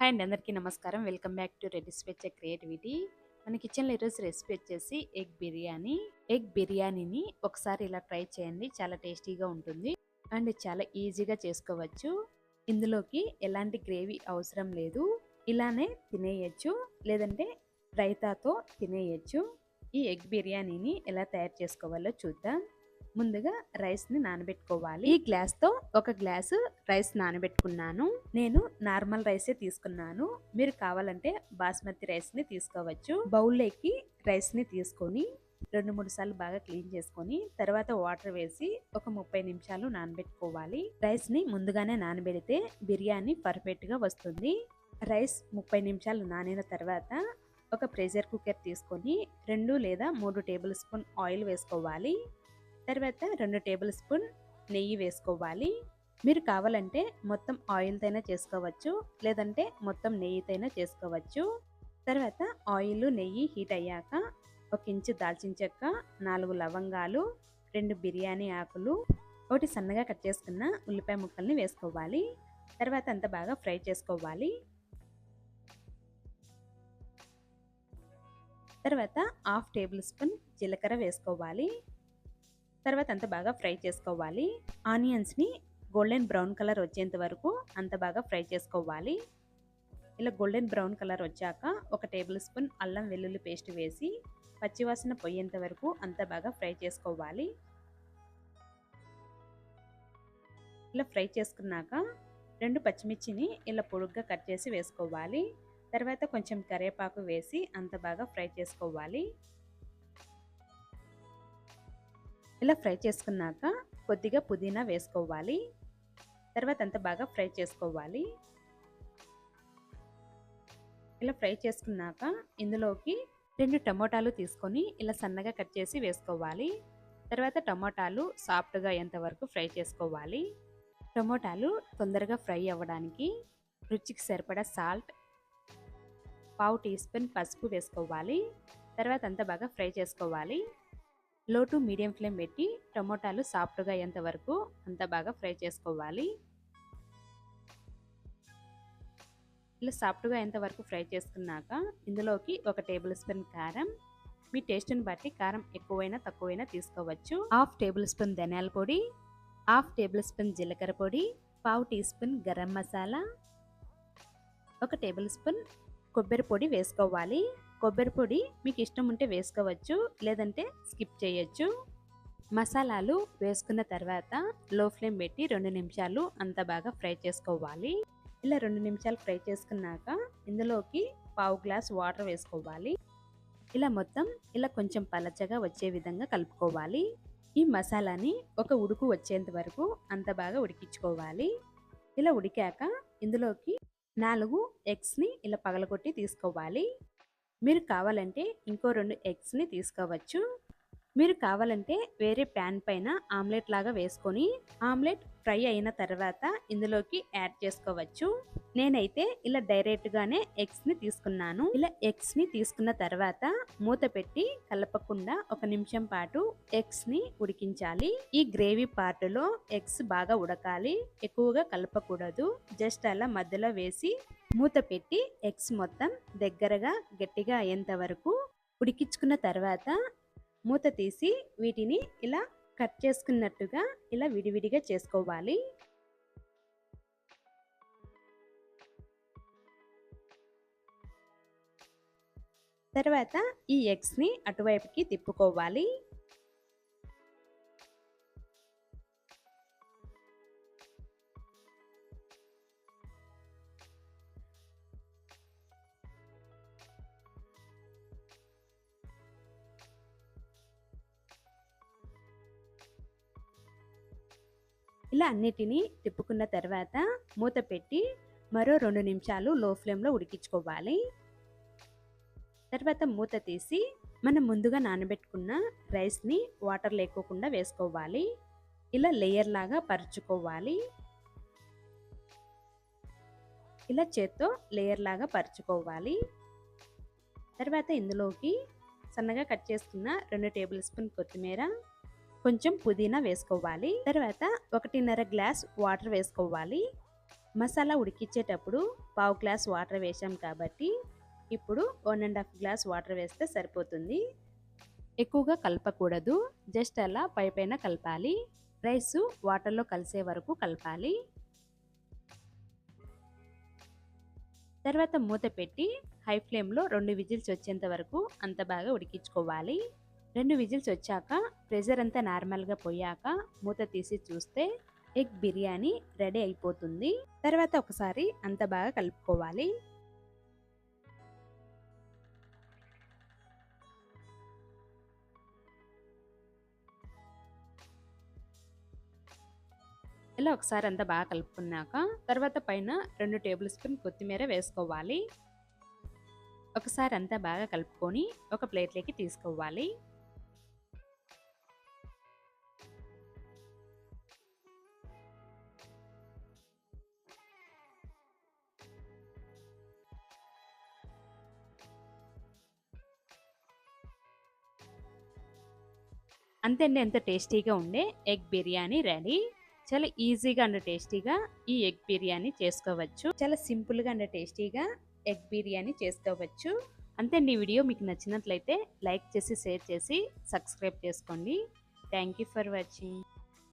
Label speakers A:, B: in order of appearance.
A: Hi అండి అందరికీ నమస్కారం. వెల్కమ్ బ్యాక్ టు రెడీస్ స్పెచ్ క్రియేటివిటీ. మన కిచెన్లో ఈరోజు రెసిపీ వచ్చేసి ఎగ్ బిర్యానీ. ఎగ్ బిర్యానీని ఒకసారి ఇలా ట్రై చేయండి. చాలా టేస్టీగా ఉంటుంది. అండ్ చాలా ఈజీగా చేసుకోవచ్చు. ఇందులోకి ఎలాంటి గ్రేవీ అవసరం లేదు. ఇలానే తినేయచ్చు. లేదంటే రైతాతో తినేయచ్చు. ఈ ఎగ్ బిర్యానీని ఎలా తయారు చేసుకోవాలో చూద్దాం. ముందుగా రైస్ని నానబెట్టుకోవాలి. ఈ గ్లాస్తో ఒక గ్లాసు రైస్ నానబెట్టుకున్నాను. నేను నార్మల్ రైసే తీసుకున్నాను. మీరు కావాలంటే బాస్మతి రైస్ని తీసుకోవచ్చు. బౌల్లోకి రైస్ని తీసుకొని రెండు మూడు సార్లు బాగా క్లీన్ చేసుకొని తర్వాత వాటర్ వేసి ఒక ముప్పై నిమిషాలు నానబెట్టుకోవాలి. రైస్ని ముందుగానే నానబెడితే బిర్యానీ పర్ఫెక్ట్గా వస్తుంది. రైస్ ముప్పై నిమిషాలు నానిన తర్వాత ఒక ప్రెషర్ కుక్కర్ తీసుకొని రెండు లేదా మూడు టేబుల్ స్పూన్ ఆయిల్ వేసుకోవాలి. తర్వాత రెండు టేబుల్ స్పూన్ నెయ్యి వేసుకోవాలి. మీరు కావాలంటే మొత్తం ఆయిల్తోనే చేసుకోవచ్చు లేదంటే మొత్తం నెయ్యితోనే చేసుకోవచ్చు. తర్వాత ఆయిల్ నెయ్యి హీట్ అయ్యాక ఒక ఇంచు దాల్చిన చెక్క నాలుగు లవంగాలు రెండు బిర్యానీ ఆకులు ఒకటి సన్నగా కట్ చేసుకున్న ఉల్లిపాయ ముక్కల్ని వేసుకోవాలి. తర్వాత అంత బాగా ఫ్రై చేసుకోవాలి. తర్వాత హాఫ్ టేబుల్ స్పూన్ జీలకర్ర వేసుకోవాలి. తర్వాత అంత బాగా ఫ్రై చేసుకోవాలి. ఆనియన్స్ని గోల్డెన్ బ్రౌన్ కలర్ వచ్చేంత వరకు అంత బాగా ఫ్రై చేసుకోవాలి. ఇలా గోల్డెన్ బ్రౌన్ కలర్ వచ్చాక ఒక టేబుల్ స్పూన్ అల్లం వెల్లుల్లి పేస్ట్ వేసి పచ్చివాసన పోయేంత వరకు అంత బాగా ఫ్రై చేసుకోవాలి. ఇలా ఫ్రై చేసుకున్నాక రెండు పచ్చిమిర్చిని ఇలా పొడుగ్గా కట్ చేసి వేసుకోవాలి. తర్వాత కొంచెం కరివేపాకు వేసి అంత బాగా ఫ్రై చేసుకోవాలి. ఇలా ఫ్రై చేసుకున్నాక కొద్దిగా పుదీనా వేసుకోవాలి. తర్వాత అంత బాగా ఫ్రై చేసుకోవాలి. ఇలా ఫ్రై చేసుకున్నాక ఇందులోకి రెండు టమోటాలు తీసుకొని ఇలా సన్నగా కట్ చేసి వేసుకోవాలి. తర్వాత టమోటాలు సాఫ్ట్గా అయ్యేంత వరకు ఫ్రై చేసుకోవాలి. టమోటాలు తొందరగా ఫ్రై అవ్వడానికి రుచికి సరిపడా సాల్ట్ పావు టీ స్పూన్ పసుపు వేసుకోవాలి. తర్వాత అంతా బాగా ఫ్రై చేసుకోవాలి. లో టు మీడియం ఫ్లేమ్ పెట్టి టమోటాలు సాఫ్ట్గా అయ్యేంత వరకు అంత బాగా ఫ్రై చేసుకోవాలి. ఇలా సాఫ్ట్గా అయ్యేంత వరకు ఫ్రై చేసుకున్నాక ఇందులోకి ఒక టేబుల్ స్పూన్ కారం మీ టేస్ట్ని బట్టి కారం ఎక్కువైనా తక్కువైనా తీసుకోవచ్చు. హాఫ్ టేబుల్ స్పూన్ ధనియాల పొడి హాఫ్ టేబుల్ స్పూన్ జీలకర్ర పొడి పావు టీ స్పూన్ గరం మసాలా ఒక టేబుల్ స్పూన్ కొబ్బరి పొడి వేసుకోవాలి. కొబ్బరి పొడి మీకు ఇష్టం ఉంటే వేసుకోవచ్చు లేదంటే స్కిప్ చేయొచ్చు. మసాలాలు వేసుకున్న తర్వాత లో ఫ్లేమ్ పెట్టి రెండు నిమిషాలు అంత బాగా ఫ్రై చేసుకోవాలి. ఇలా రెండు నిమిషాలు ఫ్రై చేసుకున్నాక ఇందులోకి పావు గ్లాస్ వాటర్ వేసుకోవాలి. ఇలా మొత్తం ఇలా కొంచెం పలచగా వచ్చే విధంగా కలుపుకోవాలి. ఈ మసాలాని ఒక ఉడుకు వచ్చేంత వరకు అంత బాగా ఉడికించుకోవాలి. ఇలా ఉడికాక ఇందులోకి నాలుగు ఎగ్స్ని ఇలా పగలగొట్టి తీసుకోవాలి. మీరు కావాలంటే ఇంకో రెండు ఎగ్స్ని తీసుకోవచ్చు. మీరు కావాలంటే వేరే ప్యాన్ పైన ఆమ్లెట్ లాగా వేసుకొని ఆమ్లెట్ ఫ్రై అయిన తర్వాత ఇందులోకి యాడ్ చేసుకోవచ్చు. నేనైతే ఇలా డైరెక్ట్గానే ఎగ్స్ని తీసుకున్నాను. ఇలా ఎగ్స్ని తీసుకున్న తర్వాత మూత పెట్టి కలపకుండా ఒక నిమిషం పాటు ఎగ్స్ని ఉడికించాలి. ఈ గ్రేవీ పార్ట్లో ఎగ్స్ బాగా ఉడకాలి. ఎక్కువగా కలపకూడదు. జస్ట్ అలా మధ్యలో వేసి మూత పెట్టి ఎగ్స్ మొత్తం దగ్గరగా గట్టిగా అయ్యేంత వరకు ఉడికించుకున్న తర్వాత మూత తీసి వీటిని ఇలా కట్ చేసుకున్నట్టుగా ఇలా విడివిడిగా చేసుకోవాలి. తర్వాత ఈ ఎగ్స్ని అటువైపుకి తిప్పుకోవాలి. ఇలా అన్నిటినీ తిప్పుకున్న తర్వాత మూత పెట్టి మరో రెండు నిమిషాలు లో ఫ్లేమ్లో ఉడికించుకోవాలి. తర్వాత మూత తీసి మనం ముందుగా నానబెట్టుకున్న రైస్ని వాటర్ లేకోకుండా వేసుకోవాలి. ఇలా లేయర్ లాగా పరుచుకోవాలి. ఇలా చేత్తో లేయర్ లాగా పరుచుకోవాలి. తర్వాత ఇందులోకి సన్నగా కట్ చేసుకున్న రెండు టేబుల్ స్పూన్ కొత్తిమీర కొంచెం పుదీనా వేసుకోవాలి. తర్వాత ఒకటిన్నర గ్లాస్ వాటర్ వేసుకోవాలి. మసాలా ఉడికించేటప్పుడు పావు గ్లాస్ వాటర్ వేసాం కాబట్టి ఇప్పుడు one and half glass water వేస్తే సరిపోతుంది. ఎక్కువగా కలపకూడదు. జస్ట్ అలా పై పైన కలపాలి. రైస్ వాటర్లో కలిసే వరకు కలపాలి. తర్వాత మూత పెట్టి హై ఫ్లేమ్లో రెండు విజిల్స్ వచ్చేంత వరకు అంత బాగా ఉడికించుకోవాలి. రెండు విజిల్స్ వచ్చాక ప్రెషర్ అంతా నార్మల్గా పోయాక మూత తీసి చూస్తే ఎగ్ బిర్యానీ రెడీ అయిపోతుంది. తర్వాత ఒకసారి అంత బాగా కలుపుకోవాలి. ఇలా ఒకసారి అంతా బాగా కలుపుకున్నాక తర్వాత పైన రెండు టేబుల్ స్పూన్ కొత్తిమీర వేసుకోవాలి. ఒకసారి అంతా బాగా కలుపుకొని ఒక ప్లేట్లోకి తీసుకోవాలి. అంతేండి ఎంత టేస్టీగా ఉండే ఎగ్ బిర్యానీ రెడీ. చాలా ఈజీగా అండ్ టేస్టీగా ఈ ఎగ్ బిర్యానీ చేసుకోవచ్చు. చాలా సింపుల్గా అండ్ టేస్టీగా ఎగ్ బిర్యానీ చేసుకోవచ్చు. అంతేండి ఈ వీడియో మీకు నచ్చినట్లయితే లైక్ చేసి షేర్ చేసి సబ్స్క్రైబ్ చేసుకోండి. Thank you for watching.